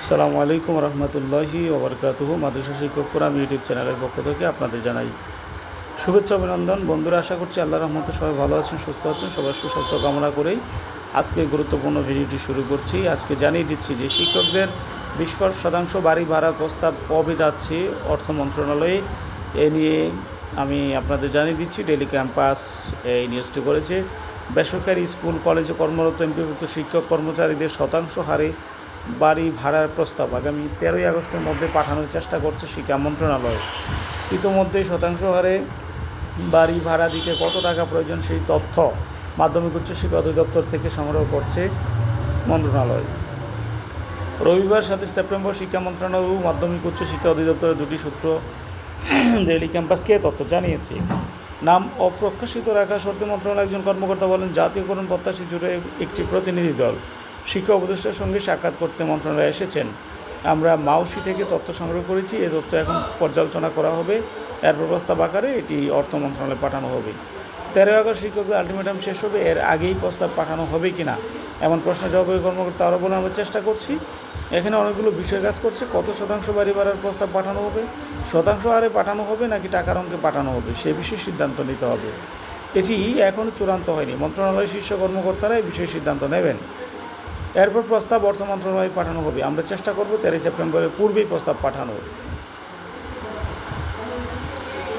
আসসালামু আলাইকুম রহমতুল্লাহি ওবরকাতুহু মাদ্রাসা শিক্ষক ফোরাম ইউটিউব চ্যানেলের পক্ষ থেকে আপনাদের জানাই শুভেচ্ছা অভিনন্দন। বন্ধুরা, আশা করছি আল্লাহ রহমতে সবাই ভালো আছেন, সুস্থ আছেন, সবার সুস্বাস্থ্য কামনা করেই আজকে গুরুত্বপূর্ণ ভিডিওটি শুরু করছি। আজকে জানিয়ে দিচ্ছি যে শিক্ষকদের বিশ শতাংশ বাড়ি ভাড়া প্রস্তাব কবে যাচ্ছে অর্থ মন্ত্রণালয়ে, এ নিয়ে আমি আপনাদের জানিয়ে দিচ্ছি। ডেলি ক্যাম্পাস এই নিউজটি করেছে। বেসরকারি স্কুল, কলেজে কর্মরত এমপিভুক্ত শিক্ষক কর্মচারীদের শতাংশ হারে বাড়ি ভাড়ার প্রস্তাব আগামী তেরোই আগস্টের মধ্যে পাঠানোর চেষ্টা করছে শিক্ষা মন্ত্রণালয়। ইতোমধ্যে শতাংশ হারে বাড়ি ভাড়া দিতে কত টাকা প্রয়োজন সেই তথ্য মাধ্যমিক উচ্চ শিক্ষা অধিদপ্তর থেকে সংগ্রহ করছে মন্ত্রণালয়। রবিবার সাথে সেপ্টেম্বর শিক্ষা মন্ত্রণালয় ও মাধ্যমিক উচ্চ শিক্ষা অধিদপ্তরের দুটি সূত্র ডেইলি ক্যাম্পাসকে তথ্য জানিয়েছে। নাম অপ্রকাশিত রাখা শর্তে মন্ত্রণালয় একজন কর্মকর্তা বলেন, জাতীয়করণ প্রত্যাশী জুড়ে একটি প্রতিনিধি দল। শিক্ষা উপদেষ্টার সঙ্গে সাক্ষাৎ করতে মন্ত্রণালয়ে এসেছেন। আমরা মাউসি থেকে তথ্য সংগ্রহ করেছি, এ তথ্য এখন পর্যালোচনা করা হবে। এর প্রস্তাব আকারে এটি অর্থ মন্ত্রণালয়ে পাঠানো হবে। তেরো আগস্ট শিক্ষকদের আলটিমেটাম শেষ হবে, এর আগেই প্রস্তাব পাঠানো হবে কি না এমন প্রশ্নের জবাবে কর্মকর্তা আরও বলে আমরা চেষ্টা করছি। এখানে অনেকগুলো বিষয় কাজ করছে, কত শতাংশ বাড়ি ভাড়ার প্রস্তাব পাঠানো হবে? শতাংশ হারে পাঠানো হবে নাকি টাকার অঙ্কে পাঠানো হবে? সে বিষয়ে সিদ্ধান্ত নিতে হবে। এটি এখনও চূড়ান্ত হয়নি। মন্ত্রণালয়ের শীর্ষ কর্মকর্তারা এই বিষয়ে সিদ্ধান্ত নেবেন। এরপর প্রস্তাব অর্থ মন্ত্রণালয়ে পাঠানো হবে। আমরা চেষ্টা করব তেরোই সেপ্টেম্বরের পূর্বেই প্রস্তাব পাঠানো।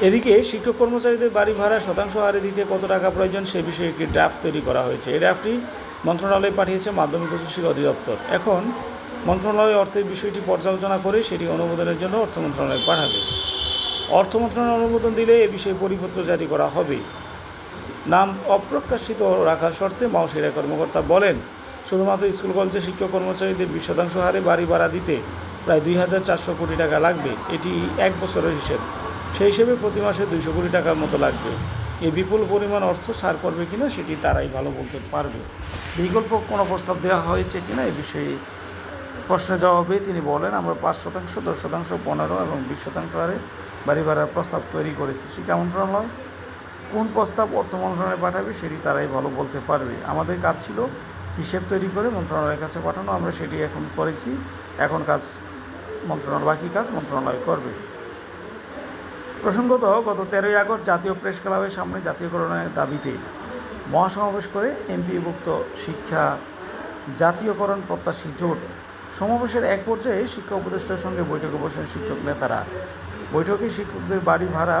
এদিকে শিক্ষক কর্মচারীদের বাড়ি ভাড়া শতাংশ হারে দিতে কত টাকা প্রয়োজন সে বিষয়ে একটি ড্রাফট তৈরি করা হয়েছে। এই ড্রাফটটি মন্ত্রণালয়ে পাঠিয়েছে মাধ্যমিক উচ্চ শিক্ষা অধিদপ্তর। এখন মন্ত্রণালয় অর্থের বিষয়টি পর্যালোচনা করে সেটি অনুমোদনের জন্য অর্থ মন্ত্রণালয়ে পাঠাবে। অর্থ মন্ত্রণালয় অনুমোদন দিলে এ বিষয়ে পরিপত্র জারি করা হবে। নাম অপ্রকাশিত রাখার শর্তে মাউসিরা কর্মকর্তা বলেন শুধুমাত্র স্কুল, কলেজের শিক্ষক কর্মচারীদের বিশ শতাংশ হারে বাড়ি ভাড়া দিতে প্রায় দুই হাজার চারশো কোটি টাকা লাগবে। এটি এক বছরের হিসেব। সেই হিসেবে প্রতি মাসে দুইশো কোটি টাকার মতো লাগবে। এই বিপুল পরিমাণ অর্থ সার করবে কিনা সেটি তারাই ভালো বলতে পারবে। বিকল্প কোনো প্রস্তাব দেওয়া হয়েছে কিনা এ বিষয়ে প্রশ্নে জবাবে তিনি বলেন, আমরা পাঁচ শতাংশ, দশ শতাংশ, পনেরো এবং বিশ শতাংশ হারে বাড়ি ভাড়ার প্রস্তাব তৈরি করেছি। শিক্ষা মন্ত্রণালয় কোন প্রস্তাব অর্থ মন্ত্রণালয়ে পাঠাবে সেটি তারাই ভালো বলতে পারবে। আমাদের কাজ ছিল হিসেব তৈরি করে মন্ত্রণালয়ের কাছে পাঠানো, আমরা সেটি এখন করেছি। এখন কাজ মন্ত্রণালয়, বাকি কাজ মন্ত্রণালয় করবে। প্রসঙ্গত, গত তেরোই আগস্ট জাতীয় প্রেস ক্লাবের সামনে জাতীয়করণের দাবিতে মহাসমাবেশ করে এমপিভুক্ত শিক্ষা জাতীয়করণ প্রত্যাশী জোট সমাবেশের এক পর্যায়ে শিক্ষা উপদেষ্টার সঙ্গে বৈঠকে বসেন শিক্ষক নেতারা। বৈঠকে শিক্ষকদের বাড়ি ভাড়া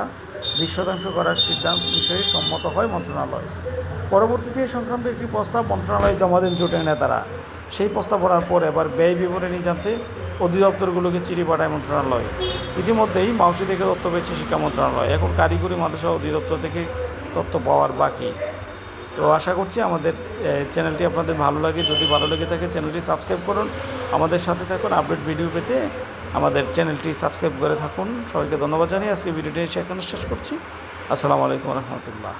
বিশ শতাংশ করার সিদ্ধান্ত বিষয়ে সম্মত হয় মন্ত্রণালয়। পরবর্তীতে এ সংক্রান্ত একটি প্রস্তাব মন্ত্রণালয়ে জমা দেন জোটের নেতারা। সেই প্রস্তাব পড়ার পর এবার ব্যয় বিবরণী জানতে অধিদপ্তরগুলোকে চিঠি পাঠায় মন্ত্রণালয়। ইতিমধ্যেই মাউসি থেকে তথ্য পেয়েছে শিক্ষা মন্ত্রণালয়। এখন কারিগরি মাদ্রাসা অধিদপ্তর থেকে তথ্য পাওয়ার বাকি। তো আশা করছি আমাদের চ্যানেলটি আপনাদের ভালো লাগে। যদি ভালো লেগে থাকে, চ্যানেলটি সাবস্ক্রাইব করুন। আমাদের সাথে থাকুন, আপডেট ভিডিও পেতে আমাদের চ্যানেলটি সাবস্ক্রাইব করে থাকুন। সবাইকে ধন্যবাদ জানিয়ে আজকে ভিডিওটি এখানে শেষ করছি। আসসালামু আলাইকুম রহমতুল্লাহ।